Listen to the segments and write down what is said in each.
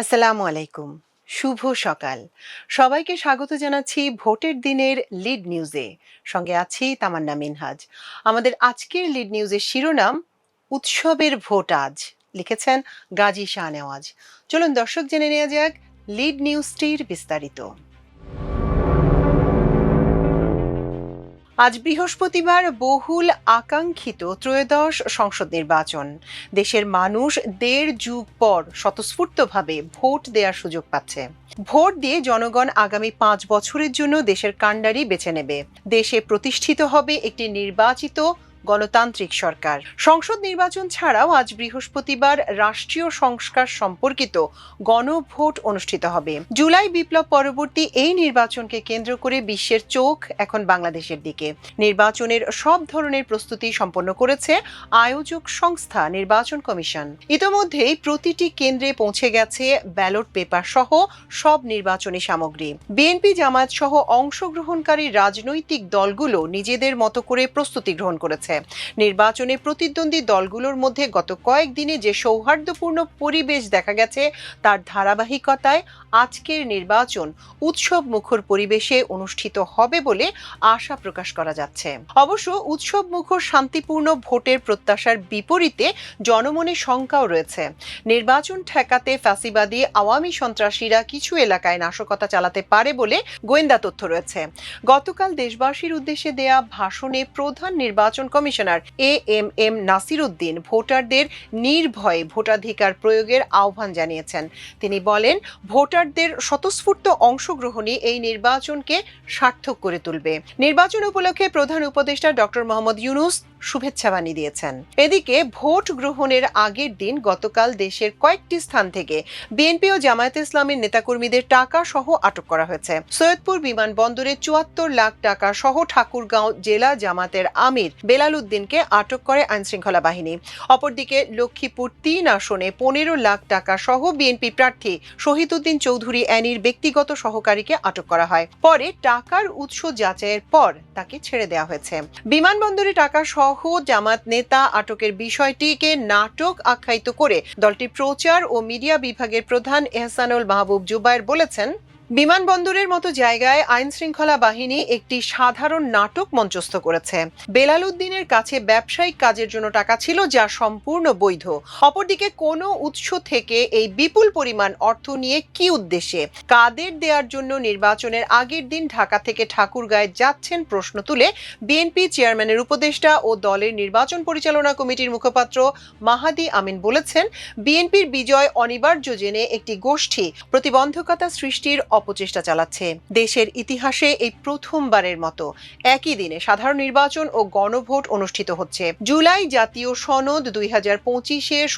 আসসালামু আলাইকুম। শুভ সকাল। সবাইকে স্বাগত জানাচ্ছি ভোটের দিনের লিড নিউজে। সঙ্গে আছি তামান্না মিনহাজ। আমাদের আজকের লিড নিউজের শিরোনাম, উৎসবের ভোট আজ, লিখেছেন গাজী শাহনেওয়াজ। চলুন দর্শক জেনে নেওয়া যাক লিড নিউজটির বিস্তারিত। আজ বৃহস্পতিবার বহুল আকাঙ্ক্ষিত ত্রয়োদশ সংসদ নির্বাচন। দেশের মানুষ দেড় যুগ পর স্বতঃস্ফূর্তভাবে ভোট দেওয়ার সুযোগ পাচ্ছে। ভোট দিয়ে জনগণ আগামী পাঁচ বছরের জন্য দেশের কাণ্ডারি বেছে নেবে। দেশে প্রতিষ্ঠিত হবে একটি নির্বাচিত গণতান্ত্রিক সরকার। সংসদ নির্বাচন ছাড়াও আজ বৃহস্পতিবার রাষ্ট্রীয় সংস্কার সম্পর্কিত গণভোট অনুষ্ঠিত হবে। জুলাই বিপ্লব পরবর্তী এই নির্বাচনকে কেন্দ্র করে বিশ্বের চোখ এখন বাংলাদেশের দিকে। নির্বাচনের সব ধরনের প্রস্তুতি সম্পন্ন করেছে আয়োজক সংস্থা, নির্বাচন কমিশন। ইতোমধ্যেই প্রতিটি কেন্দ্রে পৌঁছে গেছে ব্যালট পেপার সহ সব নির্বাচনী সামগ্রী। বিএনপি জামায়াত সহ অংশগ্রহণকারী রাজনৈতিক দলগুলো নিজেদের মতো করে প্রস্তুতি গ্রহণ করেছে। নির্বাচনে প্রতিদ্বন্দ্বী দলগুলোর মধ্যে গত কয়েকদিনে যে সৌহার্দ্যপূর্ণ পরিবেশ দেখা গেছে, তার ধারাবাহিকতায় আজকের নির্বাচন উৎসব মুখর পরিবেশে অনুষ্ঠিত হবে বলে আশা প্রকাশ করা যাচ্ছে। অবশ্য উৎসব মুখর শান্তিপূর্ণ ভোটের প্রত্যাশার বিপরীতে জনমনে শঙ্কাও রয়েছে। নির্বাচন ঠেকাতে ফ্যাসিবাদী, আওয়ামী সন্ত্রাসীরা কিছু এলাকায় নাশকতা চালাতে পারে বলে গোয়েন্দা তথ্য রয়েছে। গতকাল দেশবাসীর উদ্দেশ্যে দেয়া ভাষণে প্রধান নির্বাচন commissioner A M M Nasir Uddin ভোটারদের নির্ভয়ে ভোটাধিকার প্রয়োগের আহ্বান জানিয়েছেন। তিনি বলেন, ভোটারদের স্বতঃস্ফূর্ত অংশগ্রহণই এই নির্বাচনকে সার্থক করে তুলবে। নির্বাচন উপলক্ষে প্রধান উপদেষ্টা ডক্টর মোহাম্মদ ইউনুস শুভেচ্ছা বাণী দিয়েছেন। এদিকে, ভোট গ্রহণের আগের দিন গতকাল দেশের কয়েকটি স্থান থেকে বিএনপি ও জামায়াত ইসলামের নেতাকর্মীদের টাকা সহ আটক করা হয়েছে। সৈয়দপুর বিমানবন্দরে চুয়াত্তর লাখ টাকা সহ ঠাকুরগাঁও জেলা জামাতের আমির বেলাল উদ্দিনকে আটক করে আইনশৃঙ্খলা বাহিনী। অপরদিকে লক্ষ্মীপুর তিন আসনে পনেরো লাখ টাকা সহ বিএনপি প্রার্থী শহীদুদ্দিন চৌধুরী অ্যানির ব্যক্তিগত সহকারীকে আটক করা হয়। পরে টাকার উৎস যাচাইয়ের পর তাকে ছেড়ে দেওয়া হয়েছে। বিমানবন্দরে টাকা সহ জামাত নেতা আটকের বিষয়টিকে নাটক আখ্যায়িত করে দলটির প্রচার ও মিডিয়া বিভাগের প্রধান এহসানুল মাহবুব জুবায়ের বলেছেন বিমানবন্দরের মতো জায়গায় আইন শৃঙ্খলা বাহিনী একটি সাধারণ নাটক মঞ্চস্থ করেছে। বেলাল উদ্দিনের কাছে ব্যবসায়িক কাজের জন্য টাকা ছিল যা সম্পূর্ণ বৈধ। অপরদিকে কোনো উৎস থেকে এই বিপুল পরিমাণ অর্থ নিয়ে কি উদ্দেশ্যে? কাদের দেওয়ার জন্য নির্বাচনের আগের দিন ঢাকা থেকে ঠাকুরগাঁয়ে যাচ্ছেন প্রশ্ন তুলে বিএনপি চেয়ারম্যানের উপদেষ্টা ও দলের নির্বাচন পরিচালনা কমিটির মুখপাত্র মাহাদি আমিন বলেছেন, বিএনপির বিজয় অনিবার্য জেনে একটি গোষ্ঠী প্রতিবন্ধকতা সৃষ্টির অপচেষ্টা চালাচ্ছে। দেশের ইতিহাসে এই প্রথমবারের মতো একই দিনে সাধারণ নির্বাচন ও গণভোট অনুষ্ঠিত হচ্ছে। জুলাই জাতীয় সনদ দুই হাজার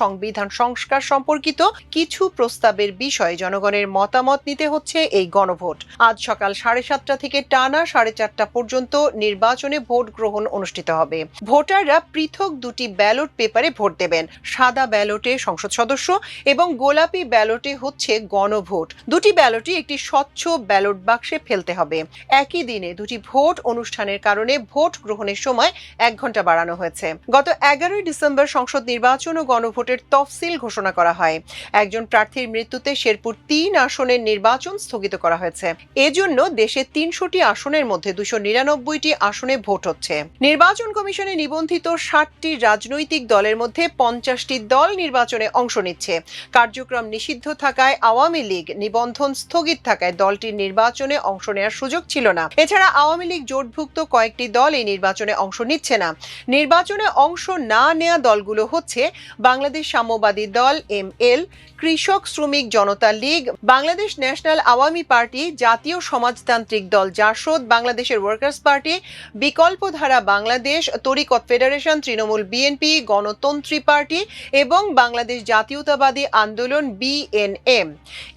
সংবিধান সংস্কার সম্পর্কিত কিছু প্রস্তাবের বিষয়ে জনগণের মতামত নিতে হচ্ছে এই গণভোট। আজ সকাল সাড়ে সাতটা থেকে টানা সাড়ে চারটা পর্যন্ত নির্বাচনে ভোট গ্রহণ অনুষ্ঠিত হবে। ভোটাররা পৃথক দুটি ব্যালট পেপারে ভোট দেবেন। সাদা ব্যালটে সংসদ সদস্য এবং গোলাপি ব্যালটে হচ্ছে গণভোট। দুটি ব্যালটই একটি স্বচ্ছ ব্যালট বাক্সে ফেলতে হবে। একই দিনে দুটি ভোট অনুষ্ঠানের কারণে ভোট গ্রহণের সময় এক ঘণ্টা বাড়ানো হয়েছে। গত এগারোই ডিসেম্বর সংসদ নির্বাচন ও গণভোটের তফসিল ঘোষণা করা হয়। একজন প্রার্থীর মৃত্যুতে শেরপুর তিন আসনের নির্বাচন স্থগিত করা হয়েছে। এজন্য দেশে তিনশোটি আসনের মধ্যে দুশো নিরানব্বইটি আসনে ভোট হচ্ছে। নির্বাচন কমিশনে নিবন্ধিত ষাটটি রাজনৈতিক দলের মধ্যে পঞ্চাশটি দল নির্বাচনে অংশ নিচ্ছে। কার্যক্রম নিষিদ্ধ থাকায় আওয়ামী লীগ নিবন্ধন স্থগিত থাকায় দলটির নির্বাচনে অংশ নেওয়ার সুযোগ ছিল না। এছাড়া আওয়ামী লীগ জোটভুক্ত কয়েকটি দল এই নির্বাচনে অংশ নিচ্ছে না। নির্বাচনে অংশ না নেওয়া দলগুলো হচ্ছে বাংলাদেশ সাম্যবাদী দল M L, Krishak Sramik Janata League, Bangladesh national Awami party, Jatiya Samajtantrik Dal JASAD, বাংলাদেশের workers party, Bikalpadhara Bangladesh, Tariqat federation, Trinamool BNP, Ganatantri party এবং বাংলাদেশ জাতীয়তাবাদী আন্দোলন বিএনএম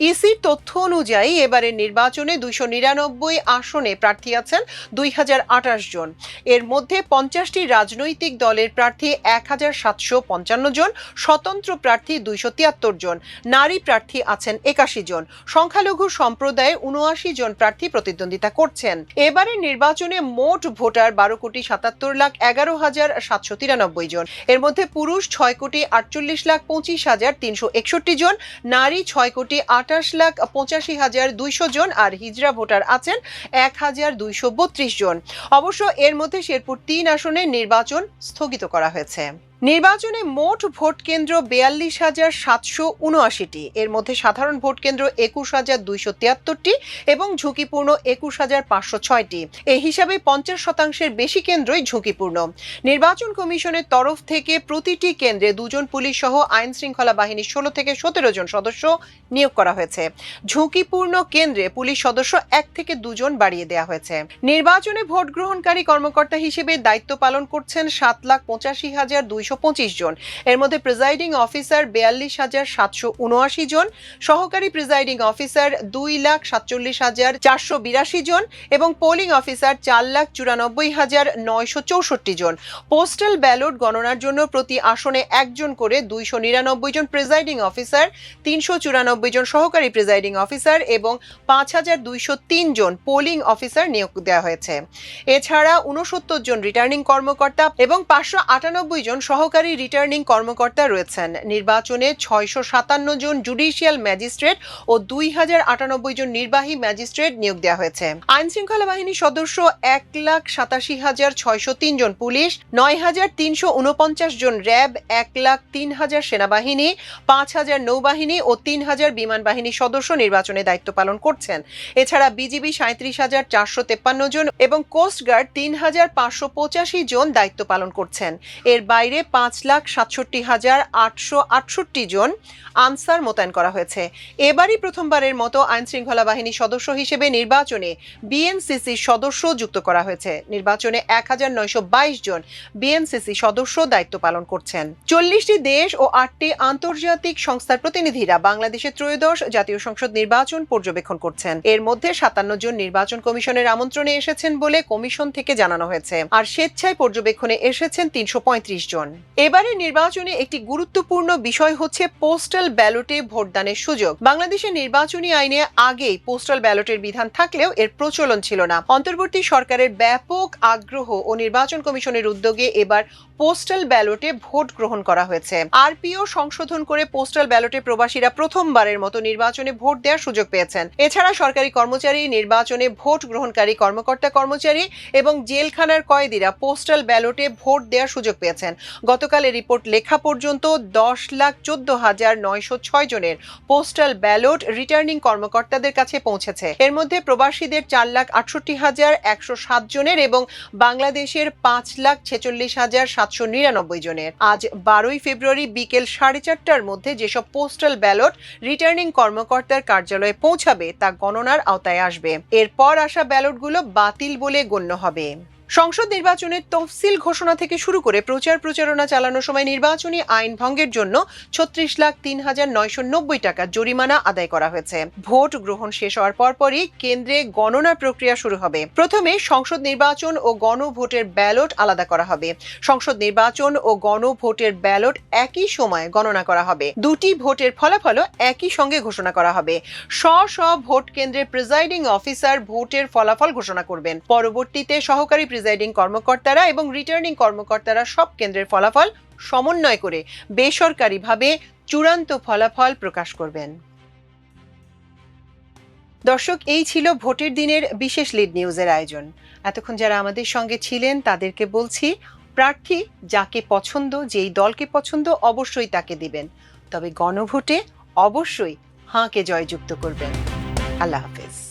ইসির তথ্য অনুযায়ী এবার এবারের নির্বাচনে দুইশো নিরানব্বই আসনে প্রার্থী আছেন দুই হাজার আঠাশ জন। এর মধ্যে পঞ্চাশটি রাজনৈতিক দলের প্রার্থী, এক হাজার সাতশো পঞ্চান্ন জন। স্বতন্ত্র প্রার্থী, দুইশো তিয়াত্তর জন। নারী প্রার্থী আছেন একাশি জন। সংখ্যালঘু সম্প্রদায়ে উনআশি জন প্রার্থী প্রতিদ্বন্দ্বিতা করছেন। এবারের নির্বাচনে মোট ভোটার বারো কোটি সাতাত্তর লাখ এগারো হাজার সাতশো তিরানব্বই জন। এর মধ্যে পুরুষ ছয় কোটি আটচল্লিশ লাখ পঁচিশ হাজার তিনশো একষট্টি জন। নারী ছয় কোটি আঠাশ লাখ পঁচাশি হাজার দুইশো জন আর হিজরা ভোটার আছেন এক হাজার দুইশো বত্রিশ জন। অবশ্য এর মধ্যে শেরপুর তিন আসনে নির্বাচন স্থগিত করা হয়েছে। নির্বাচনে মোট ভোট কেন্দ্র বেয়াল্লিশ হাজার সাতশো উনআশিটি। এর মধ্যে সাধারণ ভোট কেন্দ্র একুশ হাজার দুইশো তিয়াত্তরটি এবং ঝুঁকিপূর্ণ একুশ হাজার পাঁচশো ছয়টি। এই হিসাবে পঞ্চাশ শতাংশের বেশি কেন্দ্রই ঝুঁকিপূর্ণ। নির্বাচন কমিশনের তরফ থেকে প্রতিটি কেন্দ্রে দুজন পুলিশ সহ আইন শৃঙ্খলা বাহিনীর ষোলো থেকে সতেরো জন সদস্য নিয়োগ করা হয়েছে। ঝুঁকিপূর্ণ কেন্দ্রে পুলিশ সদস্য এক থেকে দুজন বাড়িয়ে দেওয়া হয়েছে। নির্বাচনে ভোট গ্রহণকারী কর্মকর্তা হিসেবে দায়িত্ব পালন করছেন সাত লাখ পঁচাশি হাজার দুইশো পঁচিশ জন। এর মধ্যে প্রিজাইডিং অফিসার বেয়াল্লিশ হাজার সাতশো উনআশি জন, সহকারী প্রিজাইডিং অফিসার দুই লাখ সাতচল্লিশ হাজার চারশো বিরাশি জন এবং পোলিং অফিসার চার লাখ চুরানব্বই হাজার নয়শো চৌষট্টি জন। পোস্টাল ব্যালট গণনার জন্য প্রতি আসনে একজন করে দুইশো নিরানব্বই জন প্রিজাইডিং অফিসার তিনশো চুরানব্বই জন সহকারী প্রিজাইডিং অফিসার এবং পাঁচ হাজার দুইশো তিন জন পোলিং অফিসার নিয়োগ দেওয়া হয়েছে। এছাড়া উনসত্তর জন রিটার্নিং কর্মকর্তা এবং পাঁচশো আটানব্বই জন সহকারী রিটার্নিং কর্মকর্তা রয়েছেন। নির্বাচনে ছয়শো সাতান্ন জন জুডিশিয়াল ম্যাজিস্ট্রেট ও দুই হাজার আটানব্বই জন নির্বাহী ম্যাজিস্ট্রেট নিয়োগ দেওয়া হয়েছে। আইন শৃঙ্খলা বাহিনীর সদস্য এক লাখ সাতাশি হাজার ছয়শো তিন জন পুলিশ, নয় হাজার তিনশো উনপঞ্চাশ জন র্যাব, এক লাখ তিন হাজার সেনাবাহিনী, পাঁচ হাজার নৌবাহিনী ও তিন হাজার বিমান বাহিনীর সদস্য নির্বাচনে দায়িত্ব পালন করছেন। এছাড়া বিজিবি সাঁত্রিশ হাজার চারশো তেপ্পান্ন জন এবং কোস্টগার্ড তিন হাজার পাঁচশো পঁচাশি জন দায়িত্ব পালন করছেন। এর বাইরে পাঁচ লাখ সাতষট্টি হাজার আটশো আটষট্টি জন আনসার মোতায়েন করা হয়েছে। এবারই প্রথমবারের মতো আইন শৃঙ্খলা বাহিনীর সদস্য হিসেবে নির্বাচনে বিএনসিসির সদস্য যুক্ত করা হয়েছে। নির্বাচনে এক হাজার নয়শো বাইশ জন বিএনসিসি সদস্য দায়িত্ব পালন করছেন। চল্লিশটি দেশ ও আটটি আন্তর্জাতিক সংস্থার প্রতিনিধিরা বাংলাদেশের ত্রয়োদশ জাতীয় সংসদ নির্বাচন পর্যবেক্ষণ করছেন। এর মধ্যে সাতান্ন জন নির্বাচন কমিশনের আমন্ত্রণে এসেছেন বলে কমিশন থেকে জানানো হয়েছে। আর স্বেচ্ছায় পর্যবেক্ষণে এসেছেন তিনশো পঁয়ত্রিশ জন। এবারে নির্বাচনে একটি গুরুত্বপূর্ণ বিষয় হচ্ছে পোস্টাল ব্যালটে ভোটদানের সুযোগ। বাংলাদেশের নির্বাচনী আইনে আগেই পোস্টাল ব্যালটের বিধান থাকলেও এর প্রচলন ছিল না। অন্তর্বর্তী সরকারের ব্যাপক আগ্রহ ও নির্বাচন কমিশনের উদ্যোগে এবার পোস্টাল ব্যালটে ভোট গ্রহণ করা হয়েছে। আরপিও সংশোধন করে পোস্টাল ব্যালটে প্রবাসীরা প্রথমবারের মতো নির্বাচনে ভোট দেওয়ার সুযোগ পেয়েছেন। এছাড়া সরকারি কর্মচারী, নির্বাচনে ভোট গ্রহণকারী কর্মকর্তা কর্মচারী এবং জেলখানার কয়েদিরা পোস্টাল ব্যালটে ভোট দেওয়ার সুযোগ পেয়েছেন। গতকাল রিপোর্ট লেখা পর্যন্ত দশ লাখ চোদ্দ হাজার নয়শো ছয় জনের পোস্টাল ব্যালট রিটার্নিং কর্মকর্তাদের কাছে পৌঁছেছে। এর মধ্যে প্রবাসীদের চার লাখ আটষট্টি হাজার একশো সাত জনের এবং বাংলাদেশের পাঁচ লাখ ছেচল্লিশ হাজার সাতশো নিরানব্বই জনের। আজ বারোই ফেব্রুয়ারি বিকেল সাড়ে চারটার মধ্যে যেসব পোস্টাল ব্যালট রিটার্নিং কর্মকর্তার কার্যালয়ে পৌঁছাবে তা গণনার আওতায় আসবে। এরপর আসা ব্যালটগুলো বাতিল বলে গণ্য হবে। সংসদ নির্বাচনের তফসিল ঘোষণা থেকে শুরু করে প্রচার প্রচারণা চালানোর সময় নির্বাচনী আইন ভঙ্গের জন্য ছত্রিশ লাখ তিন হাজার নয়শো নব্বই টাকা জরিমানা আদায় করা হয়েছে। ভোট গ্রহণ শেষ হওয়ার পরপরই কেন্দ্রে গণনা প্রক্রিয়া শুরু হবে। প্রথমে সংসদ নির্বাচন ও গণভোটের ব্যালট আলাদা করা হবে। সংসদ নির্বাচন ও গণভোটের ব্যালট একই সময় গণনা করা হবে। দুটি ভোটের ফলাফলও একই সঙ্গে ঘোষণা করা হবে। স্ব স্ব ভোট কেন্দ্রের প্রিজাইডিং অফিসার ভোটের ফলাফল ঘোষণা করবেন। পরবর্তীতে সহকারী প্রিজাইডিং কর্মকর্তারা এবং রিটার্নিং কর্মকর্তারা সব কেন্দ্রের ফলাফল সমন্বয় করে বেসরকারিভাবে চূড়ান্ত ফলাফল প্রকাশ করবেন। দর্শক, এই ছিল ভোটের দিনের বিশেষ লিড নিউজের আয়োজন। এতক্ষণ যারা আমাদের সঙ্গে ছিলেন, তাদেরকে বলছি, প্রার্থী যাকে পছন্দ, যেই দলকে পছন্দ, অবশ্যই তাকে দিবেন। তবে গণভোটে অবশ্যই হাঁকে জয়যুক্ত করবেন। আল্লাহ হাফেজ।